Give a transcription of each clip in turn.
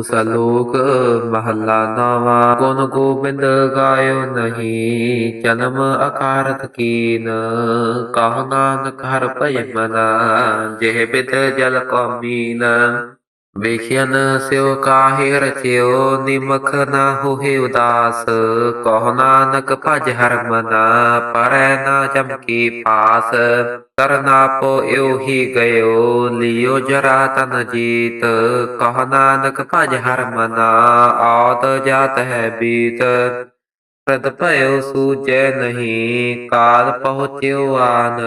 ਸਲੋਕ ਮਹੱਲਾ ਨਾਵਾ, ਗੁਣ ਗੋਬਿੰਦ ਗਾਇਓ ਨਹੀਂ, ਜਨਮ ਅਕਾਰਤ ਕੀਨ। ਕਹ ਨਾਨਕ ਹਰ ਭੈ ਮਨਾ, ਜਿਹ ਬਿਦ ਜਲ ਕੋ ਮੀਨ। ਵੇਖਿਆਨ ਸਿਉ ਕਾਹੇ ਰਚਿਓ ਨਿਮਖ ਨਾ ਹੋਏ ਉਦਾਸ। ਕਹ ਨਾਨਕ ਭਜ ਹਰ ਮਨਾ, ਪਰੈ ਨਾ ਜਮ ਪਾਸ। ਕਰਨਾ ਪੋ ਇਉ ਹੀ ਗਇਓ, ਲਿਓ ਜਰਾ ਤਨ ਜੀਤ। ਕਹ ਨਾਨਕ ਭਜ ਹਰ ਮਨਾ, ਆਦ ਜਾਤ ਹੈ ਬੀਤ। ਪ੍ਰਦ ਭਇਓ ਸੂਜੈ ਨਹੀਂ, ਕਾਲ ਪਹੁੰਚਿਓ ਆਨ।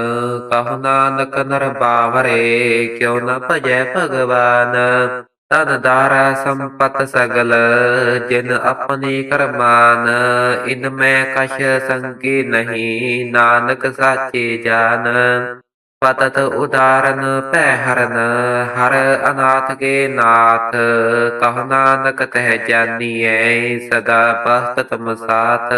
ਕਹ ਨਾਨਕ ਨਰ ਬਾਵਰੇ ਕਿਉ ਨ ਭਜੈ ਭਗਵਾਨ? ਤਨ ਦਾਰਾ ਸੰਪਤ ਸਗਲ, ਜਿਨ ਆਪਣੀ ਕਰਮਾਨ। ਇਨ ਮੈਂ ਕਛ ਸੰਗੀ ਨਹੀਂ, ਨਾਨਕ ਸਾਚੇ ਜਾਨ। ਪਤਤ ਉਦਾਰਨ ਭੈ ਹਰਨ ਹਰ ਅਨਾਥ ਕੇ ਨਾਥ, ਕਹ ਨਾਨਕ ਤਹਿ ਜਾਨੀਐ ਸਦਾ ਬਸਤ ਤਮ ਸਾਥ।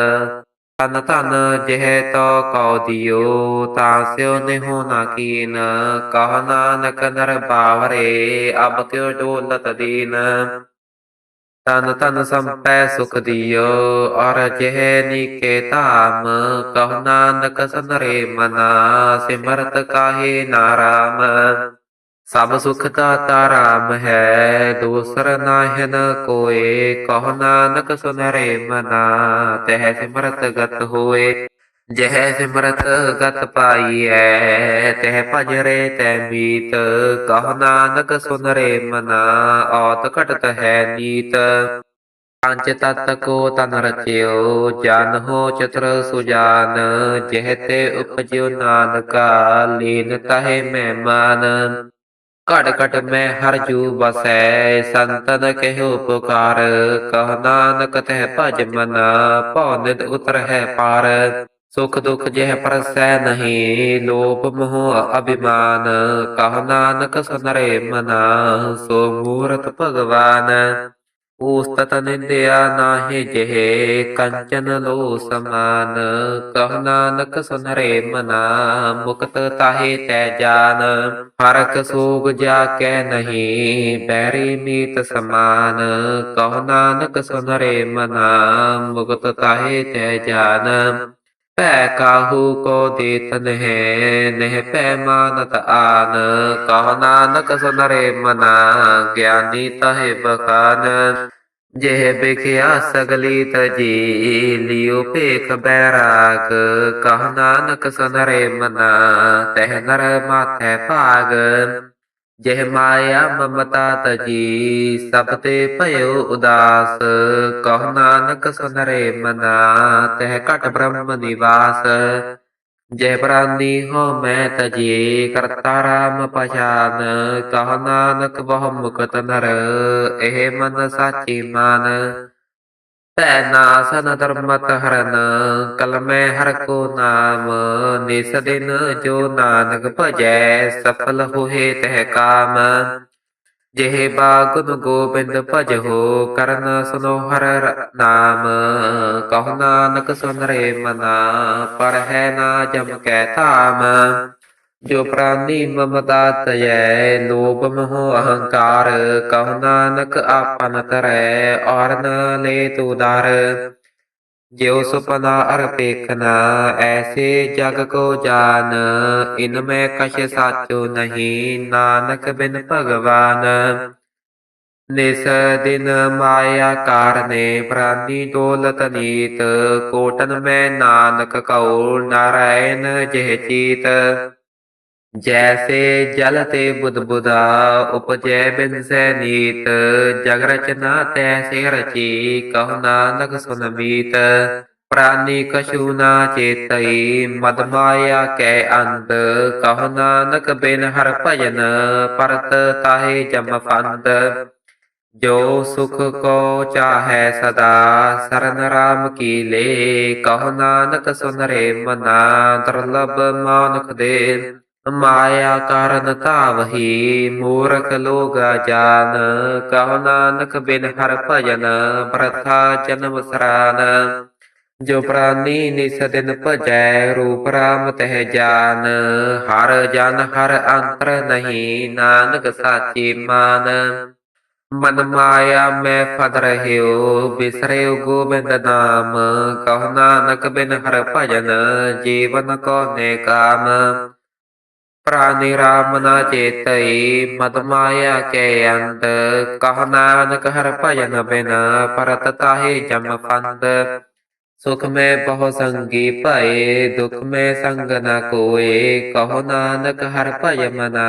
ਤਨ ਤਨ ਜਿਹ ਤੋ ਕਉ ਦਿਓ, ਤਾਂ ਸਿਓ ਨਿਹੋ ਨਾ ਕੀਨ। ਕਹ ਨਾਨਕ ਨਰ ਬਾਵਰੇ, ਅਬ ਕਿਉ ਡੋਲਤ ਦੀਨ। ਤਨ ਤਨ ਸੰਪੈ ਸੁਖ ਦਿਓ, ਔਰ ਜਿਹ ਨੀਕੇ ਧਾਮ, ਕਹ ਨਾਨਕ ਸਨਰੇ ਮਨਾ, ਸਿਮਰਤ ਕਾਹੇ ਨਾਰਾਮ ਸਭ ਸੁਖ ਦਾਤਾ ਰਾਮ ਹੈ, ਦੂਸਰ ਨਾਹਿਨ ਕੋਏ, ਕਹ ਨਾਨਕ ਸੁਨਰੇ ਮਨਾ, ਤਹਿ ਸਿਮਰਤ ਗਤ ਹੋਏ। ਜਹ ਸਿਮਰਤ ਗਤ ਪਾਈਐ, ਤਹਿ ਭਜਰੇ ਤੈ ਮੀਤ, ਕਹ ਨਾਨਕ ਸੁਨ ਰੇ ਮਨਾ, ਔਤ ਘਟਤ ਹੈ ਨੀਤ। ਪੰਜ ਤਤ ਕੋ ਤਨ ਰਚਿਓ, ਜਨ ਹੋ ਚਤੁਰ ਸੁਜਾਨ, ਜਿਹ ਤੇ ਉਪਜਿਓ ਨਾਨਕਾ, ਲੀਨ ਤਹੇ ਮਹਿਮਾਨ ਘਟ ਘਟ ਮੈਂ ਹਰ ਜੂ ਬਸੈ, ਸੰਤਨ ਕਹਿਓ ਪੁਕਾਰ ਕਹ ਨਾਨਕ ਤਹਿ ਭਜ ਮਨਾ, ਭਉ ਨਿਦ ਉਤਰ ਹੈ ਪਾਰ। ਸੁਖ ਦੁਖ ਜਿਹ ਪਰਸੈ ਨਹੀਂ, ਲੋਭ ਮੋਹ ਅਭਿਮਾਨ, ਕਹ ਨਾਨਕ ਸੁਨਰੇ ਮਨਾ, ਸੋ ਮੂਰਤ ਭਗਵਾਨ ਊਸਤਤ ਨਿੰਦਿਆ ਨਾਹਿ ਜਿਹੇ, ਕੰਚਨ ਲੋ ਸਮਾਨ, ਕਹ ਨਾਨਕ ਸੁਨਰੇ ਮਨਾ, ਮੁਕਤ ਤਾਹੇ ਤੈ ਜਾਨ, ਫ਼ਰਕ ਸੋਗ ਜਾ ਕੈ ਨਹੀਂ, ਬੈਰੀ ਮੀਤ ਸਮਾਨ, ਕਹ ਨਾਨਕ ਸੁਨਰੇ ਮਨਾ, ਮੁਕਤ ਤਾਹੇ ਤੈ ਜਾਨ ਭੈ ਕਾਹੂ ਕੋ ਦੇਤ ਨਹਿ ਨਹਿ ਭੈ ਮਾਨਤ ਆਨ। ਕਹ ਨਾਨਕ ਸੁਨਰੇ ਮਨਾ, ਗਿਆਨੀ ਤਹਿ ਬਖਾਨ। ਜਿਹ ਬਿਖਿਆ ਸਗਲੀ ਤਜੀ ਲਿਓ ਭੇਖ ਬੈਰਾਗ। ਕਹ ਨਾਨਕ ਸੁਨਰੇ ਮਨਾ, ਤਹਿ ਨਰ ਮਾਥੈ ਭਾਗ। ਜਿਹ ਮਾਇਆ ਮਮਤਾ ਤਜੀ, ਸਭ ਤੇ ਭਇਓ ਉਦਾਸ। ਕਹ ਨਾਨਕ ਸੁਨਰੇ ਮਨਾ, ਤਹਿ ਘਟ ਬ੍ਰਹਮ ਨਿਵਾਸ। ਜੈ ਪ੍ਰਾਨੀ ਹੋ ਮੈਂ ਤਜੇ ਕਰਤਾ ਰਾਮ ਪਛਾਨ। ਕਹ ਨਾਨਕ ਬਹੁ ਮੁਕਤ ਨਰ, ਇਹ ਮਨ ਸਾਚੀ ਮਾਨ। ਤੈ ਨਾਸਨ ਧਰਮਤ ਹਰਨ ਕਲਮੈ ਹਰ ਕੋ ਨਾਮ, ਨਿਸ ਦਿਨ ਜੋ ਨਾਨਕ ਭਜੈ, ਸਫਲ ਹੋਏ ਤਹਿ ਕਾਮ। ਜਿਹ ਬਾਗੁਨ ਗੋਬਿੰਦ ਭਜਹੁ ਕਰਨ ਸੁਨੋ ਹਰ ਨਾਮ। ਕਹੁ ਨਾਨਕ ਸੁਨ ਰੇ ਮਨਾ, ਪਰ ਹੈ ਨਾ ਜਮ ਕੈ ਧਾਮ। ਜੋ ਪ੍ਰਾਨੀ ਮਮਤਾ ਤਜੈ, ਲੋਭ ਮੋਹ ਅਹੰਕਾਰ ਕਹੁ ਨਾਨਕ ਆਪਨ ਤਰੈ ਔਰ ਨ ਲੈ ਤੁਦਾਰ ਜਿਉ ਸੁਪਨਾ ਅਰ ਐਸੇ ਜਗ ਕੋ ਜਾਨ, ਇਨ ਮੈਂ ਕਛ ਸਾਚੋ ਨਹੀਂ, ਨਾਨਕ ਬਿਨ ਭਗਵਾਨ। ਨਿਸ ਦਿਨ ਮਾਇਆ ਕਾਰਨੇ, ਪ੍ਰਾਨੀ ਦੌਲਤ ਨੀਤ, ਕੋਟਨ ਮੈਂ ਨਾਨਕ ਕਉ, ਨਾਰਾਇਣ ਜਿਹ ਚੀਤ। ਜੈਸੇ ਜਲ ਤੇ ਬੁੱਧ ਬੁਦਾ ਉਪਜੈ ਬਿਨਸੈ ਨੀਤ। ਜਗ ਰਚਨਾ ਤੈਸੇ ਰਚੀ, ਕਹੁ ਨਾਨਕ ਸੁਨ ਮੀਤ। ਪ੍ਰਾਨੀ ਕਛੂ ਨਾ ਚੇਤਈ, ਮਦ ਮਾਇਆ ਕੈ ਅੰਧ। ਕਹੁ ਨਾਨਕ ਬਿਨ ਹਰ ਭਜਨ, ਪਰਤ ਤਾਹੇ ਜਮ ਫੰਦ। ਜੋ ਸੁਖ ਕੋ ਚਾਹੈ ਸਦਾ, ਸਰਨ ਰਾਮ ਕੀ ਲੇ। ਕਹੁ ਨਾਨਕ ਸੁਨ ਰੇ ਮਨਾ, ਦੁਰਲਭ ਮਾਨੁਖ ਦੇ। ਮਾਇਆ ਕਾਰਨ ਧਾਵਹੀ ਮੂਰਖ ਲੋਗ ਜਾਨ ਕਹੁ ਨਾਨਕ ਬਿਨ ਹਰ ਭਜਨ ਪ੍ਰਥਾ ਜਨਮ ਸਰਾਨ। ਜੋ ਪ੍ਰਾਨੀ ਨਿਸ ਦਿਨ ਭਜੈ ਰੂਪ ਰਾਮ ਤਹਿ ਜਾਨ। ਹਰ ਜਨ ਹਰ ਅੰਤਰ ਨਹੀਂ ਨਾਨਕ ਸਾਚੀ ਮਾਨ। ਮਨ ਮਾਇਆ ਮੈਂ ਫਦ ਰਹਿਓ, ਬਿਸਰਿਓ ਗੋਬਿੰਦ ਨਾਮ। ਕਹੋ ਨਾਨਕ ਬਿਨ ਹਰ ਭਜਨ ਜੀਵਨ ਕੋ ਨੇ ਕਾਮ। ਪ੍ਰਾਨੀ ਰਾਮ ਨਾ ਚੇਤਈ, ਮਦ ਮਾਇਆ ਕੇ ਅੰਤ ਕਹ ਨਾਨਕ ਹਰ ਭਜਨ ਬਿਨ, ਪਰਤ ਤਾਹੇ ਜਮ ਫੰਦ। ਸੁਖ ਮੈਂ ਬਹੁ ਸੰਗੀ ਭਏ, ਦੁਖ ਮੈਂ ਸੰਗ ਨ ਕੋਏ। ਕਹੋ ਨਾਨਕ ਹਰ ਭਜ ਮਨਾ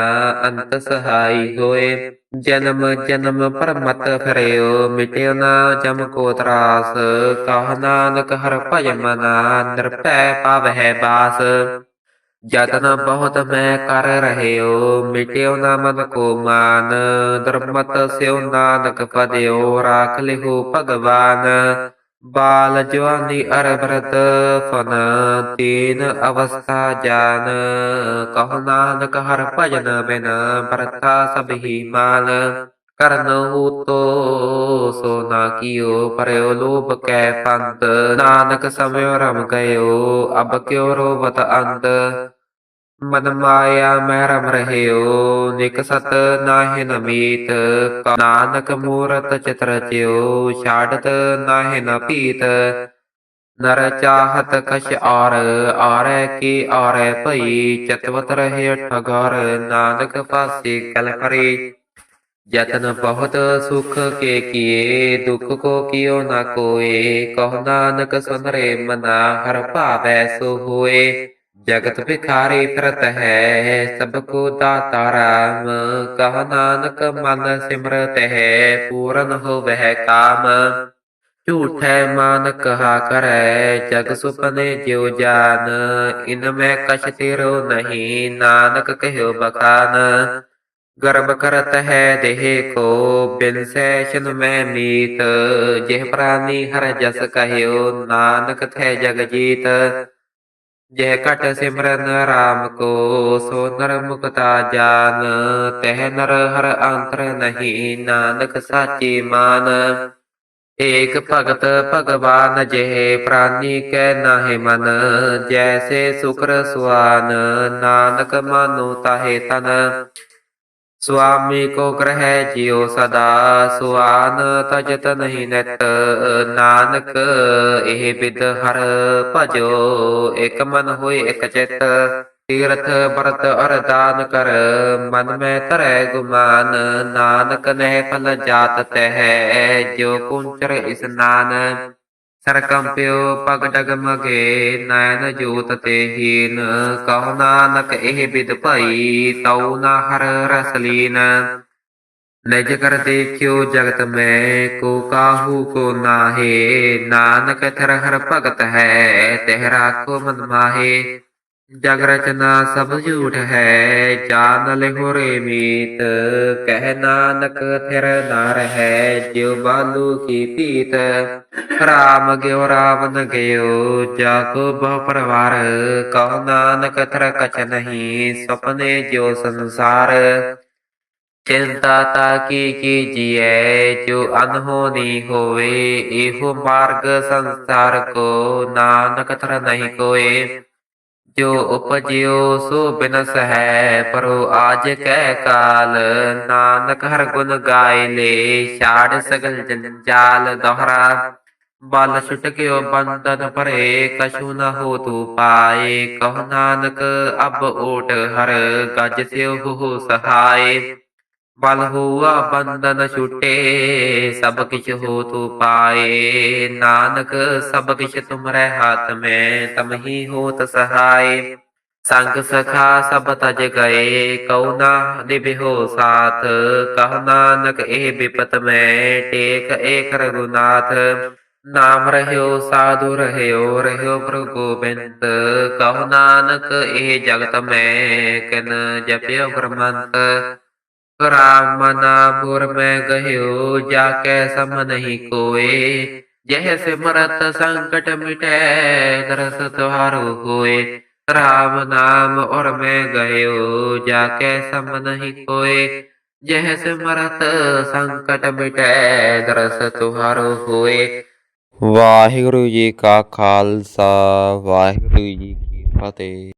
ਅੰਤ ਸਹਾਈ ਹੋਏ। ਜਨਮ ਜਨਮ ਪਰਮਤ ਫਰਿਓ, ਮਿਟਿਓ ਨਾ ਜਮ ਕੋ ਤਰਾਸ। ਕਹ ਨਾਨਕ ਹਰ ਭਜ ਮਨਾ ਨਿਰਭੈ ਪਾਵਹਿ ਬਾਸ। ਜਤਨ ਬਹੁਤ ਮੈਂ ਕਰ ਰਹਿਓ, ਮਿਟਿਓ ਨਾ ਮਨ ਕੋ ਮਾਨ। ਦਰਮਤ ਸਿਓ ਨਾਨਕ ਪਦਿਓ, ਰਾਖ ਲਿਹੋ ਭਗਵਾਨ। ਬਾਲ ਜਵਾਨੀ ਅਰਬਰਤ ਫਨ, ਤੀਨ ਅਵਸਥਾ ਜਾਨ। ਕਹੋ ਨਾਨਕ ਹਰ ਭਜਨ ਬਿਨ ਬਰਤਾ ਸਭ ਹੀ ਮਾਨ ਕਰਨ ਹੂਤੋ ਸੋ ਨਾ ਕੀਓ, ਪਰਿਓ ਲੋਭ ਕੈ ਪੰਤ ਨਾਨਕ ਸਮਿਓ ਰਮ ਗਇਓ, ਅਬ ਕਿਉ ਰੋਵਤ ਅੰਤ ਮਨ ਮਾਇਆ ਮੈਂ ਰਮ ਰਹਿਓ, ਨਿਕ ਸਤ ਨਾਹਿ ਨ ਨਾਨਕ ਮੂਰਤ ਚਿਤਰ ਜਿਉ ਛਾੜਤ ਨਾਹਿ ਨ ਪੀਤ ਨਰ ਚਾਹਤ ਕਛ ਔਰ, ਆਰੈ ਕੀ ਔਰੈ ਭਈ, ਚਤਵਤ ਰਹਿ ਠਗਰ ਨਾਨਕ ਪਾਸੇ ਕਲ ਕਰੇ ਯਤਨ ਬਹੁਤ ਸੁਖ ਕੇ ਕੀਏ, ਦੁਖ ਕੋ ਕਿਉ ਨ ਕੋਏ, ਕਹੁ ਨਾਨਕ ਸੁਨਰੇ ਮਨਾ, ਹਰ ਭਾਵੈ ਸੋ ਹੋਏ। ਜਗਤ ਵਿਖਾਰੇ ਪ੍ਰਤ ਹੈ, ਸਭ ਕੋ ਦਾਤਾ ਰਾਮ। ਕਹ ਨਾਨਕ ਮਨ ਸਿਮਰਤ ਹੈ, ਪੂਰਨ ਹੋਵਹਿ ਕਾਮ। ਝੂਠੈ ਮਾਨ ਕਹਾ ਕਰੈ, ਜਗ ਸੁਪਨੇ ਜਿਉ ਜਾਨ। ਇਨ ਮੈਂ ਕਛ ਤੇਰੋ ਨਹੀਂ, ਨਾਨਕ ਕਹਿਓ ਬਖਾਨ। ਗਰਬ ਕਰਤ ਹੈ, ਦੇਹ ਕੋ ਬਿਨ ਸੈਸ਼ਨ ਮੈਂ ਮੀਤ। ਜਿਹ ਪ੍ਰਾਨੀ ਹਰ ਜਸ ਕਹਿਓ, ਨਾਨਕ ਥੈ ਜਗ ਜੀਤ। ਜਹ ਘਟ ਸਿਮਰਨ ਰਾਮ ਕੋ, ਸੋ ਨਰ ਮੁਕਤਾ ਜਾਨ। ਤਹ ਨਰ ਹਰ ਅੰਤਰ ਨਹੀਂ, ਨਾਨਕ ਸਾਚੀ ਮਾਨ। ਏਕ ਭਗਤ ਭਗਵਾਨ, ਜਿਹੇ ਪ੍ਰਾਨੀ ਕੈ ਨਾਹਿ ਮਨ। ਜੈਸੇ ਸੁਕਰ ਸੁਆਨ, ਨਾਨਕ ਮਾਨੋ ਤਾਹੇ ਤਨ। ਸੁਆਮੀ ਕੋ ਗ੍ਰਹਿ ਜਿਉ ਸਦਾ, ਸੁਆਨ ਤਜਤ ਨਹੀਂ ਨਤ। ਨਾਨਕ, ਇਹ ਬਿਦ ਹਰ ਭਜੋ, ਇਕ ਮਨ ਹੋਏ ਇਕ ਚਿਤ। ਤੀਰਥ ਵਰਤ ਅਰਦਾਨ ਕਰ, ਮਨ ਮੈਂ ਧਰੈ ਗੁਮਾਨ। ਨਾਨਕ ਨਹਿ ਫਲ ਜਾਤ ਤਹਿ, ਜੋ ਕੁੰਚਰ ਇਸਨਾਨ ਸਰਕੰਪਿਓ ਪਗ ਡਗਮਗੇ ਨੈਣ ਜੋਤ ਤੇ ਹੀਨ। ਕਹੋ ਨਾਨਕ ਇਹ ਬਿਦ ਭਾਈ, ਤਉ ਨਾ ਹਰ ਰਸਲੀਨ ਨਿਜ ਕਰ ਦੇਖਿਓ ਜਗਤ ਮੈਂ, ਕੋ ਕਾਹੂ ਕੋ ਨਾਹੇ। ਨਾਨਕ ਥਰ ਹਰ ਭਗਤ ਹੈ, ਤਿਹ ਰਾਖੋ ਮਨ ਮਾਹੇ। ਜਗ ਰਚਨਾ ਸਭ ਝੂਠ ਹੈ ਜਾਨ ਲਿਹੋ ਰੇ ਮੀਤ, ਕਹਿ ਨਾਨਕ ਥਿਰ ਨਾ ਰਹੈ ਜਿਉ ਬਾਲੂ ਕੀ ਪੀਤ, ਰਾਮ ਗਿਓ ਰਾਵਨ ਗਿਓ ਜਾ ਕੋ ਬਹੁ ਪਰਵਾਰ ਕਹੋ ਨਾਨਕ ਥਰ ਕਛ ਨਹੀਂ, ਸੁਪਨੇ ਜੋ ਸੰਸਾਰ, ਚਿੰਤਾ ਤਾ ਕੀ ਕੀਜੀਐ ਜੋ ਅਨਹੋਨੀ ਹੋਵੇ, ਇਹੋ ਮਾਰਗ ਸੰਸਾਰ ਕੋ, ਨਾਨਕ ਥਰ ਨਹੀਂ ਕੋਏ। ਜੋ ਉਪਜਿਓ ਸੋ ਬਿਨਸ ਹੈ ਪਰੋ ਆਜ ਕਹਿ ਕਾਲ। ਨਾਨਕ ਹਰ ਗੁਣ ਗਾਏ ਲੇ, ਛਾੜ ਸਗਲ ਜੰਜਾਲ ਦੋਹਰਾ। ਬਲ ਛੁਟਕਿਓ ਬੰਧਨ ਭਰੇ, ਕਛੂ ਨ ਹੋ ਤੂ ਪਾਏ। ਕਹ ਨਾਨਕ, ਅਬ ਓਟ ਹਰ ਗਜ ਸਿਓ ਹੋ ਸਹਾਏ। ਬਲ ਹੋਆ ਬੰਧਨ ਛੁਟੇ, ਸਭ ਕਿਛ ਹੋ ਤੂ ਪਾਏ। ਨਾਨਕ, ਸਭ ਕਿਛ ਤੁਮਰੇ ਹੱਥ ਮੈਂ ਤਮਹੀ ਹੋਤ ਸਹਾਈ ਸੰਗ ਸਖਾ, ਸਭ ਤਜ ਗਏ, ਕਉ ਨਾ ਨਿਭਿਓ ਸਾਥ। ਕਹ ਨਾਨਕ, ਇਹ ਬਿਪਤ ਮੈਂ, ਟੇਕ ਏਕ ਰਘੁਨਾਥ ਨਾਮ ਰਹਿਓ, ਸਾਧੂ ਰਹਿਓ ਰਹਿਓ ਪ੍ਰਭੂ ਗੋਬਿੰਦ। ਕਹ ਨਾਨਕ, ਇਹ ਜਗਤ ਮੈਂ, ਕਿਨ ਜਪਿਓ ਗੁਰਮੰਤ ਰਾਮ ਨਾਮੁਰ ਮੈਂ ਗਹਿਓ ਜਾ ਕੈ ਸਮ ਨਹੀਂ ਕੋਏ ਜਹ ਸਿਮਰਤ ਸੰਕਟ ਮਿਟੈ ਦਰਸ ਤੁਹਾਰੋ ਹੋਏ ਰਾਮ ਨਾਮ ਔਰ ਮੈਂ ਗਇਓ ਜਾ ਕੈ ਸਮ ਨਹੀਂ ਕੋਏ ਜਹ ਸਿਮਰਤ ਸੰਕਟ ਮਿਟੈ ਦਰਸ ਤੁਹਾਰੋ ਹੋਏ ਵਾਹਿਗੁਰੂ ਜੀ ਕਾ ਖਾਲਸਾ ਵਾਹਿਗੁਰੂ ਜੀ ਕੀ ਫਤਿਹ